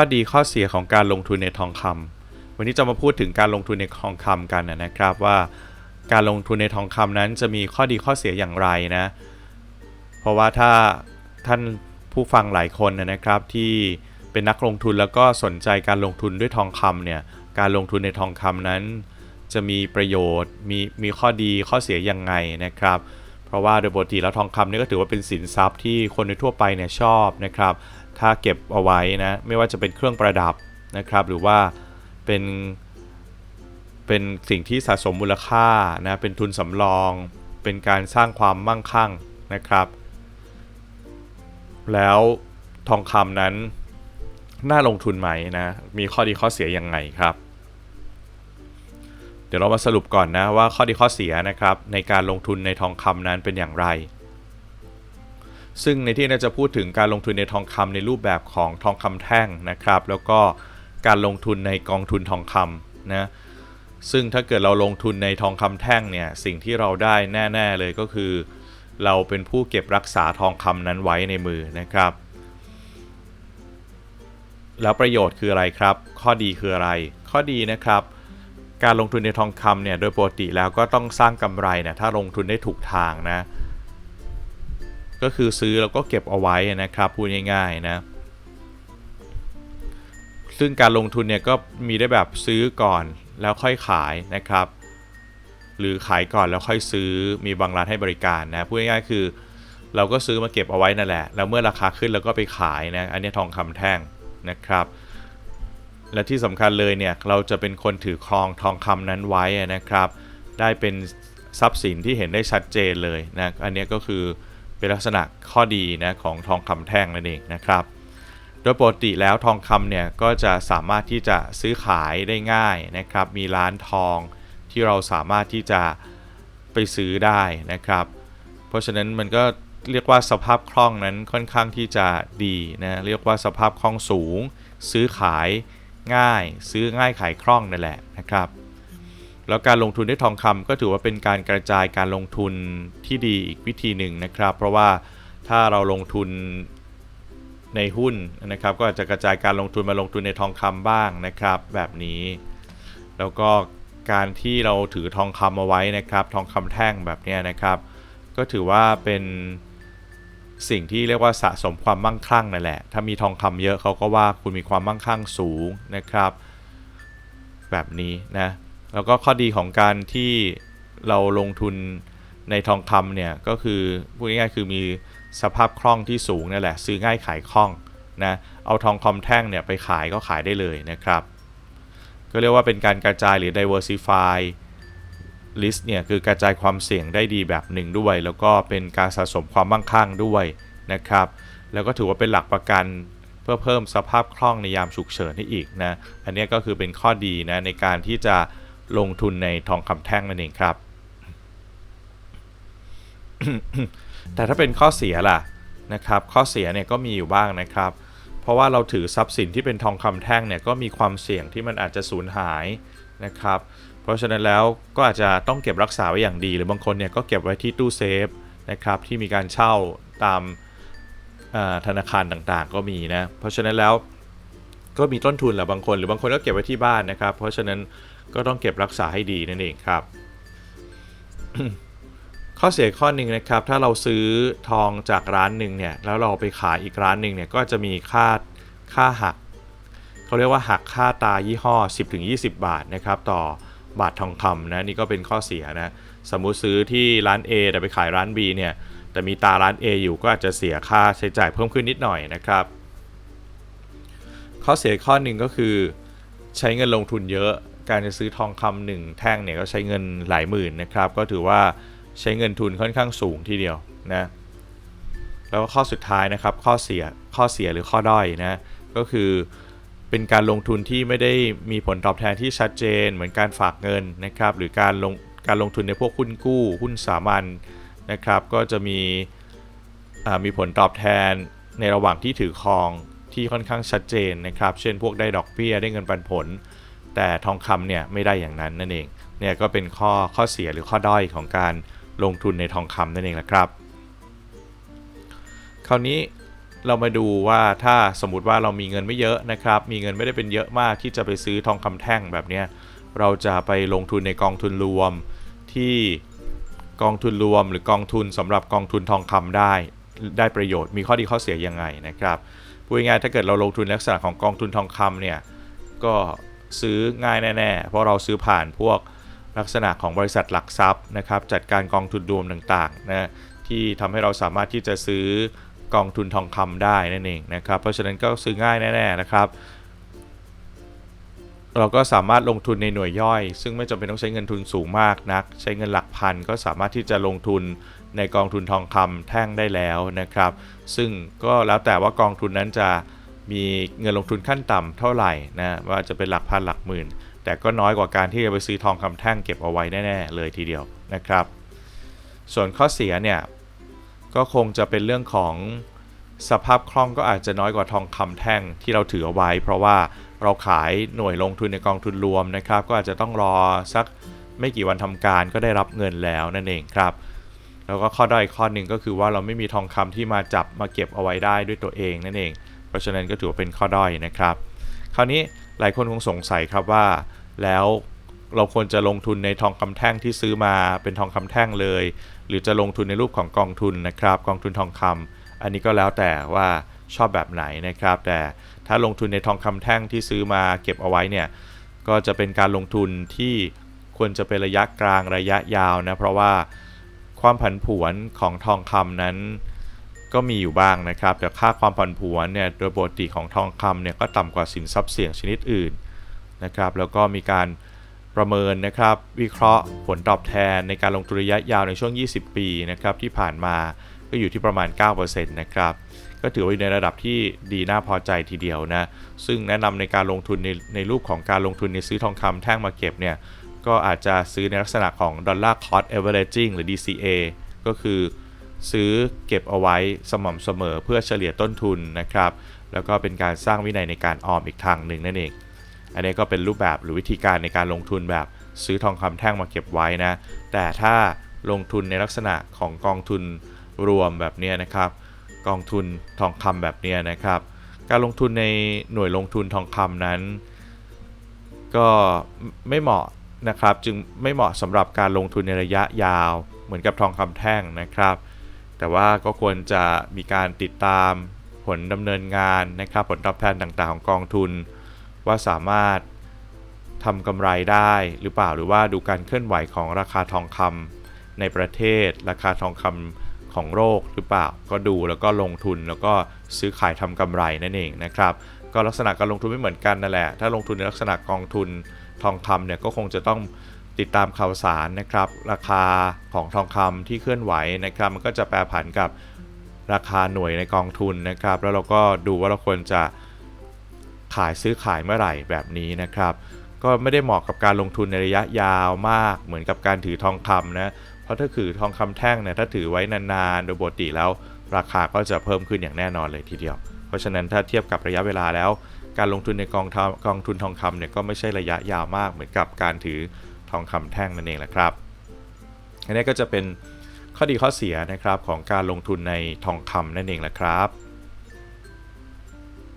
ข้อดีข้อเสียของการลงทุนในทองคำวันนี้จะมาพูดถึงการลงทุนในทองคำกันนะครับว่า การลงทุนในทองคำนั้นจะมีข้อดีข้อเสียอย่างไรนะ เพราะว่าถ้าท่านผู้ฟังหลายคนนะครับที่เป็นนักลงทุนแล้วก็สนใจการลงทุนด้วยทองคำเนี่ยการลงทุนในทองคำนั้น จะมีประโยชน์มีมีข้อดีข้อเสียยังไงนะครับ เพราะว่าโดยปกติแล้วทองคำนี่ก็ถือว่าเป็นสินทรัพย์ที่คนในทั่วไปเนี่ยชอบนะครับ ถ้าเก็บเอาไว้นะไม่ว่าจะเป็นเครื่องประดับนะครับ หรือว่าเป็นเป็นสิ่งที่สะสมมูลค่านะเป็นทุนสำรอง เป็นการสร้างความมั่งคั่งนะครับ แล้วทองคำนั้นน่าลงทุนไหมนะมีข้อดีข้อเสียยังไงครับ เดี๋ยวเรามาสรุปก่อนนะว่าข้อดีข้อเสียนะครับในการลงทุนในทองคำนั้นเป็นอย่างไร ซึ่งในที่นี้จะพูดถึงการลงทุนในทองคำในรูปแบบของทองคำแท่งนะครับ แล้วก็การลงทุนในกองทุนทองคำนะซึ่งถ้าเกิดเราลงทุนในทองคำแท่งเนี่ยสิ่งที่เราได้แน่ ๆเลยก็คือ เราเป็นผู้เก็บรักษาทองคำนั้นไว้ในมือนะครับ แล้วประโยชน์คืออะไรครับ ข้อดีคืออะไร ข้อดีนะครับ การลงทุนในทองคำเนี่ยโดยปกติแล้วก็ต้องสร้างกำไรเนี่ยถ้าลงทุนได้ถูกทางนะ ก็คือซื้อแล้วก็เก็บเอาไว้นะครับพูดง่ายๆนะซึ่งการลงทุนเนี่ยก็มีได้แบบซื้อก่อนแล้วค่อยขายนะครับ หรือขายก่อนแล้วค่อยซื้อมีบางร้านให้บริการนะพูดง่ายๆคือ เราก็ซื้อมาเก็บเอาไว้นั่นแหละ แล้วเมื่อราคาขึ้นเราก็ไปขายนะอันนี้ทองคำแท่งนะครับ และที่สำคัญเลยเนี่ยเราจะเป็นคนถือครองทองคำนั้นไว้นะครับ ได้เป็นทรัพย์สินที่เห็นได้ชัดเจนเลยนะอันนี้ก็คือ เป็นลักษณะข้อดีนะของทองคำแท่งนั่นเองนะครับ โดยปกติแล้วทองคำเนี่ยก็จะสามารถที่จะซื้อขายได้ง่ายนะครับ มีร้านทองที่เราสามารถที่จะไปซื้อได้นะครับ เพราะฉะนั้นมันก็เรียกว่าสภาพคล่องนั้นค่อนข้างที่จะดีนะเรียกว่าสภาพคล่องสูง ซื้อขายง่าย ซื้อง่ายขายคล่องนั่นแหละนะครับ แล้วการลงทุนด้วยทองคำก็ถือว่าเป็นการกระจายการลงทุนที่ดีอีกวิธีหนึ่งนะครับ เพราะว่าถ้าเราลงทุนในหุ้นนะครับ ก็อาจจะกระจายการลงทุนมาลงทุนในทองคำบ้างนะครับ แบบนี้ แล้วก็การที่เราถือทองคำเอาไว้นะครับ ทองคำแท่งแบบนี้นะครับ ก็ถือว่าเป็นสิ่งที่เรียกว่าสะสมความมั่งคั่งนั่นแหละ ถ้ามีทองคำเยอะเขาก็ว่าคุณมีความมั่งคั่งสูงนะครับ แบบนี้นะ แล้วก็ข้อดีของการที่เราลงทุนในทองคำเนี่ยก็คือพูดง่ายๆคือมีสภาพคล่องที่สูงนั่นแหละ ซื้อง่ายขายคล่องนะเอาทองคำแท่งเนี่ยไปขายก็ขายได้เลยนะครับ ก็เรียกว่าเป็นการกระจายหรือ diversify list เนี่ยคือกระจายความเสี่ยงได้ดีแบบหนึ่งด้วย แล้วก็เป็นการสะสมความมั่งคั่งด้วยนะครับ แล้วก็ถือว่าเป็นหลักประกันเพื่อเพิ่มสภาพคล่องในยามฉุกเฉินให้อีกนะอันนี้ก็คือเป็นข้อดีนะในการที่จะ ลงทุนในทองคำแท่งนั่นเองครับ แต่ถ้าเป็นข้อเสียล่ะนะครับ ข้อเสียเนี่ยก็มีอยู่บ้างนะครับ เพราะว่าเราถือทรัพย์สินที่เป็นทองคำแท่งเนี่ยก็มีความเสี่ยงที่มันอาจจะสูญหายนะครับ เพราะฉะนั้นแล้วก็อาจจะต้องเก็บรักษาไว้อย่างดี หรือบางคนเนี่ยก็เก็บไว้ที่ตู้เซฟนะครับที่มีการเช่าตามธนาคารต่างๆ ก็มีนะ เพราะฉะนั้นแล้วก็มีต้นทุนแหละบางคน หรือบางคนก็เก็บไว้ที่บ้านนะครับ เพราะฉะนั้น ก็ต้องเก็บรักษาให้ดีนั่นเองครับ ข้อเสียข้อหนึ่งนะครับ ถ้าเราซื้อทองจากร้านหนึ่งเนี่ยแล้วเราไปขายอีกร้านหนึ่งเนี่ยก็จะมีค่าค่าหักเขาเรียกว่าหักค่าตายี่ห้อ 10-20 บาทนะครับต่อบาททองคำนะนี่ก็เป็นข้อเสียนะสมมุติซื้อที่ร้าน A แต่ไปขายร้าน B เนี่ยแต่มีตาร้าน A อยู่ก็อาจจะเสียค่าใช้จ่ายเพิ่มขึ้นนิดหน่อยนะครับ ข้อเสียข้อหนึ่งก็คือ ใช้เงินลงทุนเยอะ การจะซื้อทองคำหนึ่งแท่งเนี่ยก็ใช้เงินหลายหมื่นนะครับ ก็ถือว่าใช้เงินทุนค่อนข้างสูงทีเดียวนะแล้วข้อสุดท้ายนะครับข้อเสียข้อเสียหรือข้อด้อยนะก็คือเป็นการลงทุนที่ไม่ได้มีผลตอบแทนที่ชัดเจน เหมือนการฝากเงินนะครับ หรือการลงการลงทุนในพวกหุ้นกู้หุ้นสามัญนะครับ ก็จะมีมีผลตอบแทนในระหว่างที่ถือครองที่ค่อนข้างชัดเจนนะครับ เช่นพวกได้ดอกเบี้ยได้เงินปันผล แต่ทองคำเนี่ยไม่ได้อย่างนั้นนั่นเองเนี่ยก็เป็นข้อข้อเสียหรือข้อด้อยของการลงทุนในทองคำนั่นเองแหละครับ คราวนี้เรามาดูว่าถ้าสมมติว่าเรามีเงินไม่เยอะนะครับ มีเงินไม่ได้เป็นเยอะมากที่จะไปซื้อทองคำแท่งแบบเนี้ยเราจะไปลงทุนในกองทุนรวมที่กองทุนรวม หรือกองทุนสำหรับกองทุนทองคำได้ได้ประโยชน์มีข้อดีข้อเสียยังไงนะครับพูดง่ายๆถ้าเกิดเราลงทุนลักษณะของกองทุนทองคำเนี่ยก็ ซื้อง่ายแน่ๆ เพราะเราซื้อผ่านพวกลักษณะของบริษัทหลักทรัพย์นะครับจัดการกองทุนรวมต่างๆนะที่ทำให้เราสามารถที่จะซื้อกองทุนทองคำได้นั่นเองนะครับเพราะฉะนั้นก็ซื้อง่ายแน่ๆนะครับเราก็สามารถลงทุนในหน่วยย่อย ซึ่งไม่จำเป็นต้องใช้เงินทุนสูงมากนัก ใช้เงินหลักพันก็สามารถที่จะลงทุนในกองทุนทองคำแท่งได้แล้วนะครับ ซึ่งก็แล้วแต่ว่ากองทุนนั้นจะ มีเงินลงทุนขั้นต่ำเท่าไหร่นะว่าจะเป็นหลักพันหลักหมื่น แต่ก็น้อยกว่าการที่จะไปซื้อทองคำแท่งเก็บเอาไว้แน่ๆเลยทีเดียวนะครับ ส่วนข้อเสียเนี่ยก็คงจะเป็นเรื่องของสภาพคล่องก็อาจจะน้อยกว่าทองคำแท่งที่เราถือเอาไว้ เพราะว่าเราขายหน่วยลงทุนในกองทุนรวมนะครับ ก็อาจจะต้องรอสักไม่กี่วันทำการก็ได้รับเงินแล้วนั่นเองครับ แล้วก็ข้อด้อยข้อหนึ่งก็คือว่าเราไม่มีทองคำที่มาจับมาเก็บเอาไว้ได้ด้วยตัวเองนั่นเอง เพราะฉะนั้นก็ถือว่าเป็นข้อด้อยนะครับ คราวนี้หลายคนคงสงสัยครับว่า แล้วเราควรจะลงทุนในทองคำแท่งที่ซื้อมาเป็นทองคำแท่งเลย หรือจะลงทุนในรูปของกองทุนนะครับ กองทุนทองคำอันนี้ก็แล้วแต่ว่าชอบแบบไหนนะครับ แต่ถ้าลงทุนในทองคำแท่งที่ซื้อมาเก็บเอาไว้เนี่ยก็จะเป็นการลงทุนที่ควรจะเป็นระยะกลางระยะยาวนะเพราะว่าความผันผวนของทองคำนั้น ก็มีอยู่บ้างนะครับ แต่ค่าความผันผวนเนี่ยโดยปกติของทองคำเนี่ยก็ต่ำกว่าสินทรัพย์เสี่ยงชนิดอื่นนะครับแล้วก็มีการประเมินนะครับวิเคราะห์ผลตอบแทนในการลงทุนระยะยาวในช่วง 20 ปีนะครับที่ผ่านมาก็อยู่ที่ประมาณ 9%นะครับก็ถือว่าอยู่ในระดับที่ดีน่าพอใจทีเดียวนะซึ่งแนะนำในการลงทุนในในรูปของการลงทุนในซื้อทองคำแท่งมาเก็บเนี่ยก็อาจจะซื้อในลักษณะของ Dollar Cost Averaging หรือ DCA ก็คือ ซื้อเก็บเอาไว้สม่ำเสมอเพื่อเฉลี่ยต้นทุนนะครับ แล้วก็เป็นการสร้างวินัยในการออมอีกทางหนึ่งนั่นเอง อันนี้ก็เป็นรูปแบบหรือวิธีการในการลงทุนแบบซื้อทองคำแท่งมาเก็บไว้นะ แต่ถ้าลงทุนในลักษณะของกองทุนรวมแบบนี้นะครับ กองทุนทองคำแบบนี้นะครับ การลงทุนในหน่วยลงทุนทองคำนั้น ก็ไม่เหมาะนะครับ จึงไม่เหมาะสำหรับการลงทุนในระยะยาว เหมือนกับทองคำแท่งนะครับ แต่ว่าก็ควรจะมีการติดตามผลดำเนินงานนะครับ ผลตอบแทนต่างๆ ของกองทุน ว่าสามารถทำกำไรได้หรือเปล่าหรือว่าดูการเคลื่อนไหวของราคาทองคำในประเทศ ราคาทองคำของโลกหรือเปล่า ก็ดูแล้วก็ลงทุนแล้วก็ซื้อขายทำกำไรนั่นเองนะครับ ก็ลักษณะการลงทุนไม่เหมือนกันนั่นแหละ ถ้าลงทุนในลักษณะกองทุนทองคำเนี่ยก็คงจะต้อง ติดตามข่าวสารนะครับ ราคาของทองคำที่เคลื่อนไหวนะครับ มันก็จะแปรผันกับราคาหน่วยในกองทุนนะครับ แล้วเราก็ดูว่าเราควรจะขายซื้อขายเมื่อไหร่แบบนี้นะครับ ก็ไม่ได้เหมาะกับการลงทุนในระยะยาวมาก เหมือนกับการถือทองคำนะเพราะถ้าถือทองคำแท่งเนี่ยถ้าถือไว้นานๆโดยปกติแล้วราคาก็จะเพิ่มขึ้นอย่างแน่นอนเลยทีเดียว เพราะฉะนั้นถ้าเทียบกับระยะเวลาแล้ว การลงทุนในกองกองทุนทองคำเนี่ยก็ไม่ใช่ระยะยาวมากเหมือนกับการถือ ทองคำแท่งนั่นเองแหละครับอันนี้ก็จะเป็นข้อดีข้อเสียนะครับของการลงทุนในทองคำนั่นเองแหละครับ